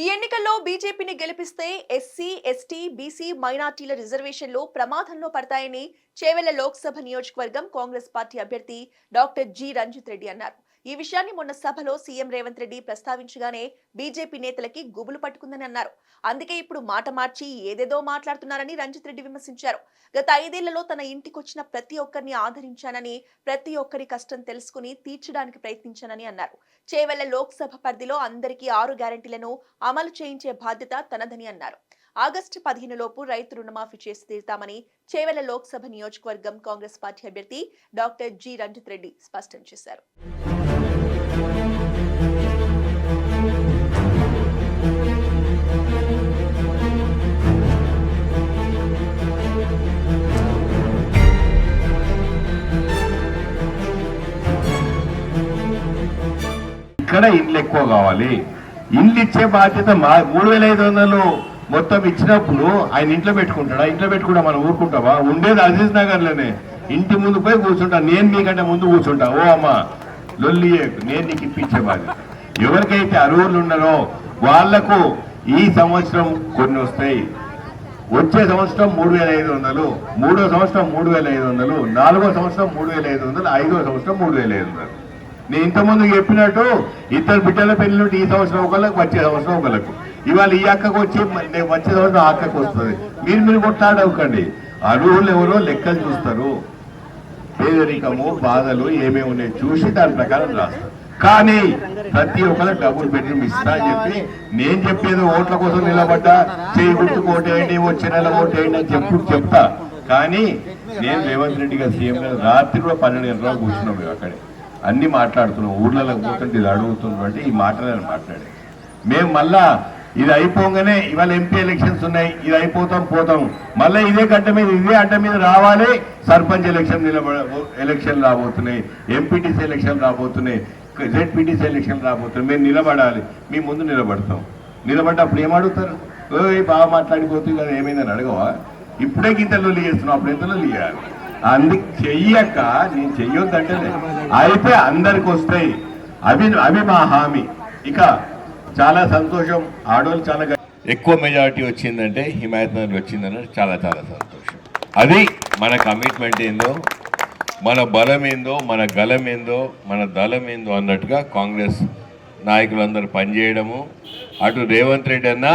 ఈ ఎన్నికల్లో బీజేపీని గెలిపిస్తే ఎస్సీ ఎస్టీ బీసీ మైనార్టీల రిజర్వేషన్లు ప్రమాదంలో పడతాయని చేవెళ్ళ లోక్సభ నియోజకవర్గం కాంగ్రెస్ పార్టీ అభ్యర్థి డాక్టర్ జి. రంజిత్ రెడ్డి అన్నారు. ఈ విషయాన్ని మొన్న సభలో సీఎం రేవంత్ రెడ్డి ప్రస్తావించగానే బీజేపీ నేతలకి గుబులు పట్టుకుందని అన్నారు. అందుకే ఇప్పుడు మాట మార్చి ఏదేదో మాట్లాడుతున్నారని రంజిత్ రెడ్డి విమర్శించారు. గత ఐదేళ్ళలో తన ఇంటికొచ్చిన ప్రతి ఒక్కరిని ఆదరించానని ప్రతి ఒక్కరి కష్టం తెలుసుకుని తీర్చడానికి ప్రయత్నించానని అన్నారు. చేవెళ్ళ లోక్సభ పరిధిలో అందరికీ ఆరు గ్యారంటీలను అమలు చేయించే బాధ్యత తనదని అన్నారు. ఆగస్టు పదిహేను లోపు రైతు రుణమాఫీ చేసి తీరుతామని చేవెళ్ళ లోక్సభ నియోజకవర్గం కాంగ్రెస్ పార్టీ అభ్యర్థి డాక్టర్ జి రంజిత్ రెడ్డి స్పష్టం చేశారు. ఇక్కడ ఇండ్లు ఎక్కువ కావాలి? ఇండ్లు ఇచ్చే బాధ్యత మా మూడు వేల ఐదు వందలు మొత్తం ఇచ్చినప్పుడు ఆయన ఇంట్లో పెట్టుకుంటాడా? ఇంట్లో పెట్టుకుంటా మనం ఊరుకుంటావా ఉండేది అజీజ్ నగర్లోనే ఇంటి ముందు పోయి కూర్చుంటా. నేను మీకంటే ముందు కూర్చుంటా. ఓ అమ్మ లొల్లి నేను నీకు ఇప్పించే బాధ్యత. ఎవరికైతే అరువులు ఉన్నారో వాళ్ళకు ఈ సంవత్సరం కొన్ని వస్తాయి. వచ్చే సంవత్సరం మూడు వేల ఐదు వందలు మూడో సంవత్సరం మూడు వేల ఐదు వందలు నాలుగో సంవత్సరం మూడు వేల ఐదు వందలు ఐదో సంవత్సరం మూడు వేల ఐదు వందలు. నేను ఇంతకుముందు చెప్పినట్టు ఇద్దరు బిడ్డల పెళ్ళి ఈ సంవత్సరం ఒకళ్ళకు వచ్చే సంవత్సరం ఒకళ్ళకు. ఇవాళ ఈ అక్కకు వచ్చి నేను వచ్చే సంవత్సరం ఆ అక్కకు వస్తుంది. మీరు మీరు కొట్లాడవకండి అర్హులు ఎవరో లెక్కలు చూస్తారు. పేదరికము బాధలు ఏమేమి ఉన్నాయి చూసి దాని ప్రకారం రాస్తారు. కానీ ప్రతి ఒక్కరు డబుల్ బెడ్రూమ్ ఇస్తా అని చెప్పి నేను చెప్పేది ఓట్ల కోసం నిలబడ్డా. చేయి గుర్తుకు ఓటేయండి వచ్చే నెల ఓటేయండి అని చెప్పు చెప్తా. కానీ నేను రేవంత్ రెడ్డి గారు సీఎం గారు రాత్రి కూడా పన్నెండు గంటల కూర్చున్నాం మేము అక్కడే. అన్ని మాట్లాడుతున్నాం ఊర్లలో కూర్చుంటే ఇది అడుగుతున్నాం అంటే ఈ మాటలను మాట్లాడే మేము మళ్ళా ఇది అయిపోగానే ఇవాళ ఎంపీ ఎలక్షన్స్ ఉన్నాయి ఇది అయిపోతాం పోతాం. మళ్ళీ ఇదే గడ్డ మీద ఇదే అడ్డ మీద రావాలి సర్పంచ్ ఎలక్షన్ నిలబడ ఎలక్షన్ రాబోతున్నాయి ఎంపీటీసీ ఎలక్షన్ రాబోతున్నాయి జెడ్పీటీసీ ఎలక్షన్ రాబోతున్నాయి. మేము నిలబడాలి మీ ముందు నిలబడతాం. నిలబడ్డప్పుడు ఏం అడుగుతారు? ఓయ్ బాగా మాట్లాడిపోతుంది కదా ఏమైందని అడగవా? ఇప్పుడే గీతలు చేస్తున్నావు అప్పుడు ఎంత చేయాలి? అందుకు చెయ్యక నేను చెయ్యొద్దంటే అయితే అందరికి వస్తాయి. అవి అవి మా హామీ ఇక చాలా సంతోషం. ఆడవాళ్ళు చాలా ఎక్కువ మెజారిటీ వచ్చిందంటే హిమాయత్ నగర్ వచ్చిందంటే చాలా చాలా సంతోషం. అది మన కమిట్మెంట్ ఏందో మన బలం ఏందో మన గలం ఏందో మన దళం ఏందో అన్నట్టుగా కాంగ్రెస్ నాయకులందరూ పనిచేయడము. అటు రేవంత్ రెడ్డి అన్న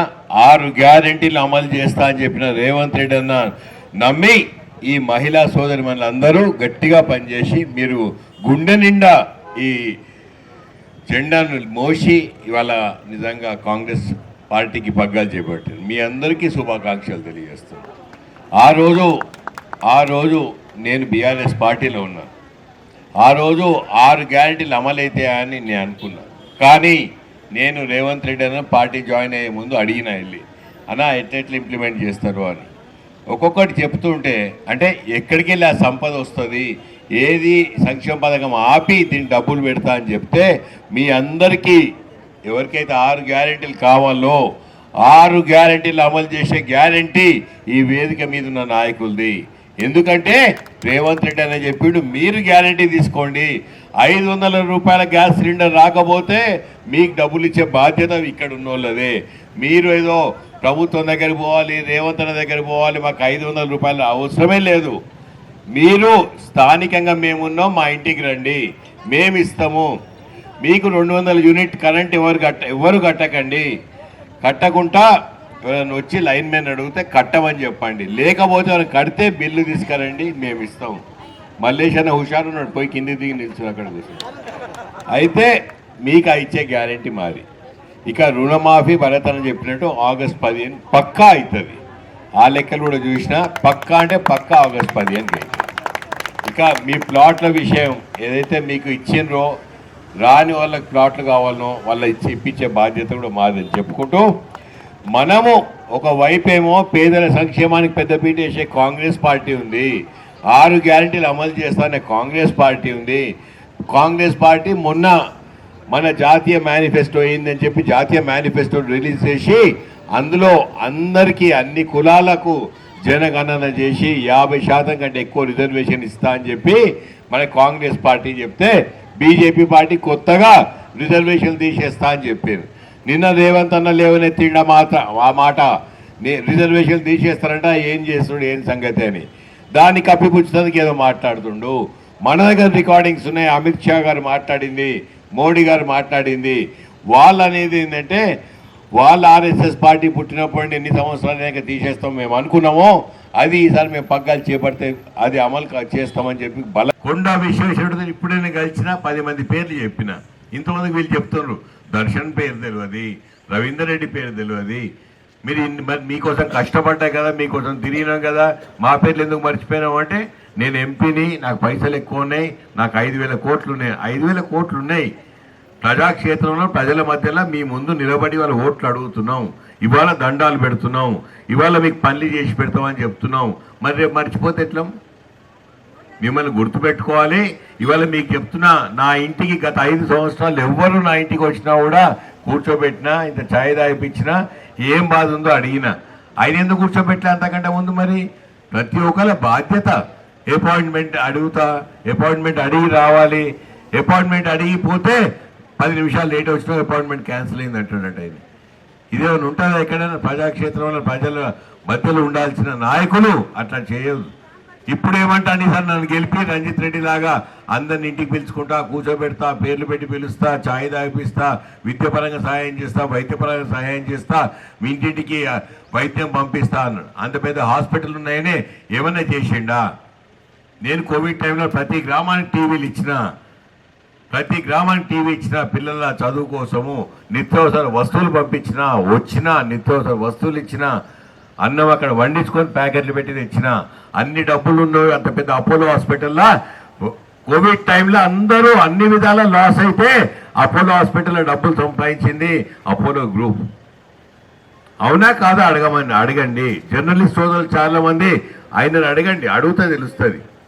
ఆరు గ్యారెంటీలు అమలు చేస్తా అని చెప్పిన రేవంత్ రెడ్డి అన్న నమ్మి ఈ మహిళా సోదరి మనందరూ గట్టిగా పనిచేసి మీరు గుండె నిండా ఈ జెండాను మోసి ఇవాళ నిజంగా కాంగ్రెస్ పార్టీకి పగ్గాలు చేపట్టారు. మీ అందరికీ శుభాకాంక్షలు తెలియజేస్తాను ఆ రోజు ఆ రోజు నేను బీఆర్ఎస్ పార్టీలో ఉన్నాను. ఆ రోజు ఆరు గ్యారెంటీలు అమలైతే అని నేను అనుకున్నాను. కానీ నేను రేవంత్ రెడ్డి అన్న పార్టీ జాయిన్ అయ్యే ముందు అడిగిన వెళ్ళి అన్నా ఎట్లెట్లు ఇంప్లిమెంట్ చేస్తారు? అని. ఒక్కొక్కటి చెప్తుంటే అంటే ఎక్కడికి వెళ్ళి ఆ సంపద వస్తుంది? ఏది సంక్షేమ పథకం ఆపి దీన్ని డబ్బులు పెడతా అని చెప్తే మీ అందరికీ ఎవరికైతే ఆరు గ్యారెంటీలు కావాలో ఆరు గ్యారెంటీలు అమలు చేసే గ్యారెంటీ ఈ వేదిక మీద ఉన్న నాయకులది. ఎందుకంటే రేవంత్ రెడ్డి అనే చెప్పిండు మీరు గ్యారెంటీ తీసుకోండి. ఐదు వందల రూపాయల గ్యాస్ సిలిండర్ రాకపోతే మీకు డబ్బులు ఇచ్చే బాధ్యత ఇక్కడ ఉన్నోళ్ళదే. మీరు ఏదో ప్రభుత్వం దగ్గరికి పోవాలి రేవంత్ దగ్గరికి పోవాలి మాకు ఐదు వందల రూపాయలు అవసరమే లేదు. మీరు స్థానికంగా మేమున్నాం మా ఇంటికి రండి. మేము ఇస్తాము మీకు రెండు వందల యూనిట్ కరెంట్ ఎవరు కట్ట ఎవరు కట్టకండి. కట్టకుండా ఎవరైనా వచ్చి లైన్ మ్యాన్ అడిగితే కట్టమని చెప్పండి. లేకపోతే ఎవరైనా కడితే బిల్లు తీసుకురండి మేము ఇస్తాం మల్లేష్ అన్న హుషారు ఉన్నాడు పోయి కింది దిగి నిల్చుని అక్కడ కూర్చొని అయితే మీకు ఇచ్చే గ్యారంటీ మాది. ఇక రుణమాఫీ భరత్ అని చెప్పినట్టు ఆగస్ట్ పదిహేను పక్కా అవుతుంది. ఆ లెక్కలు కూడా చూసినా పక్కా అంటే పక్కా ఆగస్ట్ పదిహేను ఇక మీ ప్లాట్ల విషయం ఏదైతే మీకు ఇచ్చిండ్రో రాని వాళ్ళకి ప్లాట్లు కావాలనో వాళ్ళ ఇచ్చి ఇప్పించే బాధ్యత కూడా మాది చెప్పుకుంటూ మనము ఒకవైపేమో పేదల సంక్షేమానికి పెద్దపీట వేసే కాంగ్రెస్ పార్టీ ఉంది. ఆరు గ్యారంటీలు అమలు చేస్తానే కాంగ్రెస్ పార్టీ ఉంది. కాంగ్రెస్ పార్టీ మొన్న మన జాతీయ మేనిఫెస్టో అయిందని చెప్పి జాతీయ మేనిఫెస్టో రిలీజ్ చేసి అందులో అందరికీ అన్ని కులాలకు జనగణన చేసి యాభై శాతం కంటే ఎక్కువ రిజర్వేషన్ ఇస్తా అని చెప్పి మన కాంగ్రెస్ పార్టీ చెప్తే బీజేపీ పార్టీ కొత్తగా రిజర్వేషన్ తీసేస్తా అని చెప్పారు. నిన్న రేవంత్ అన్న లేవనెత్తిండ మాట ఆ మాట. రిజర్వేషన్ తీసేస్తారంట ఏం చేస్తుండు ఏం సంగతి అని. దాన్ని కప్పిపుచ్చడానికి ఏదో మాట్లాడుతుండు. మన దగ్గర రికార్డింగ్స్ ఉన్నాయి అమిత్ షా గారు మాట్లాడింది. మోడీ గారు మాట్లాడింది. వాళ్ళు అనేది ఏంటంటే వాళ్ళ ఆర్ఎస్ఎస్ పార్టీ పుట్టినప్పటి నుండి ఎన్ని సంవత్సరాలు తీసేస్తాం మేము అనుకున్నామో అది ఈసారి మేము పగ్గాలు చేపడితే అది అమలు కా- చేస్తామని చెప్పి బల కొండ విశ్వేశ్వరుడు ఇప్పుడే నేను కలిసిన పది మంది పేర్లు చెప్పిన. ఇంతమందికి వీళ్ళు చెప్తున్నారు దర్శన్ పేరు తెలియదు రవీందర్ రెడ్డి పేరు తెలియదు మీరు ఇన్ని- మరి మీకోసం కష్టపడ్డా కదా మీకోసం తిరిగినాం కదా మా పేర్లు ఎందుకు మర్చిపోయినాం అంటే నేను ఎంపీని నాకు పైసలు ఎక్కువ ఉన్నాయి నాకు ఐదు వేల కోట్లు ఉన్నాయి ఐదు వేల కోట్లు ఉన్నాయి ప్రజాక్షేత్రంలో ప్రజల మధ్యలో మీ ముందు నిలబడి వాళ్ళ ఓట్లు అడుగుతున్నాం. ఇవాళ దండాలు పెడుతున్నాం. ఇవాళ మీకు పనులు చేసి పెడతామని చెప్తున్నాం. మరి రేపు మర్చిపోతే ఎట్లా? మిమ్మల్ని గుర్తుపెట్టుకోవాలి. ఇవాళ మీకు చెప్తున్నా నా ఇంటికి గత ఐదు సంవత్సరాలు ఎవ్వరు నా ఇంటికి వచ్చినా కూడా కూర్చోబెట్టినా ఇంత ఛాయ్ తాగిపించినా ఏం బాధ ఉందో అడిగినా. ఆయన ఎందుకు కూర్చోబెట్టినా అంతకంటే ముందు మరి? ప్రతి ఒక్కరి బాధ్యత. అపాయింట్మెంట్ అడుగుతా అపాయింట్మెంట్ అడిగి రావాలి. అపాయింట్మెంట్ అడిగిపోతే పది నిమిషాలు లేట్ వచ్చినా అపాయింట్మెంట్ క్యాన్సిల్ అయింది అంటున్నట్టు ఆయన ఇదేమైనా ఉంటుందా ఎక్కడైనా? ప్రజాక్షేత్రంలో ప్రజల మధ్యలో ఉండాల్సిన నాయకులు అట్లా చేయదు ఇప్పుడు ఏమంటాను సార్? నన్ను గెలిపి రంజిత్ రెడ్డి లాగా అందరిని ఇంటికి పిలుచుకుంటా కూర్చోబెడతా పేర్లు పెట్టి పిలుస్తా ఛాయ్ తాగిపిస్తా విద్యపరంగా సహాయం చేస్తా వైద్యపరంగా సహాయం చేస్తా మీ ఇంటింటికి వైద్యం పంపిస్తా అన్నాడు. అంత పెద్ద హాస్పిటల్ ఉన్నాయనే ఏమన్నా చేసిండా? నేను కోవిడ్ టైంలో ప్రతి గ్రామానికి టీవీలు ఇచ్చిన ప్రతి గ్రామానికి టీవీ ఇచ్చిన పిల్లల చదువు కోసము నిత్యావసర వస్తువులు పంపించిన వచ్చిన నిత్యావసర వస్తువులు ఇచ్చిన అన్నం అక్కడ వండించుకొని ప్యాకెట్లు పెట్టి తెచ్చిన అన్ని డబ్బులు ఉన్నవి అంత పెద్ద అపోలో హాస్పిటల్లో. కోవిడ్ టైంలో అందరూ అన్ని విధాల లాస్ అయితే అపోలో హాస్పిటల్లో డబ్బులు సంపాదించింది అపోలో గ్రూప్. అవునా కాదా అడగమని అడగండి. జర్నలిస్ట్ సోదరులు చాలా మంది ఆయనను అడగండి అడుగుతా తెలుస్తుంది.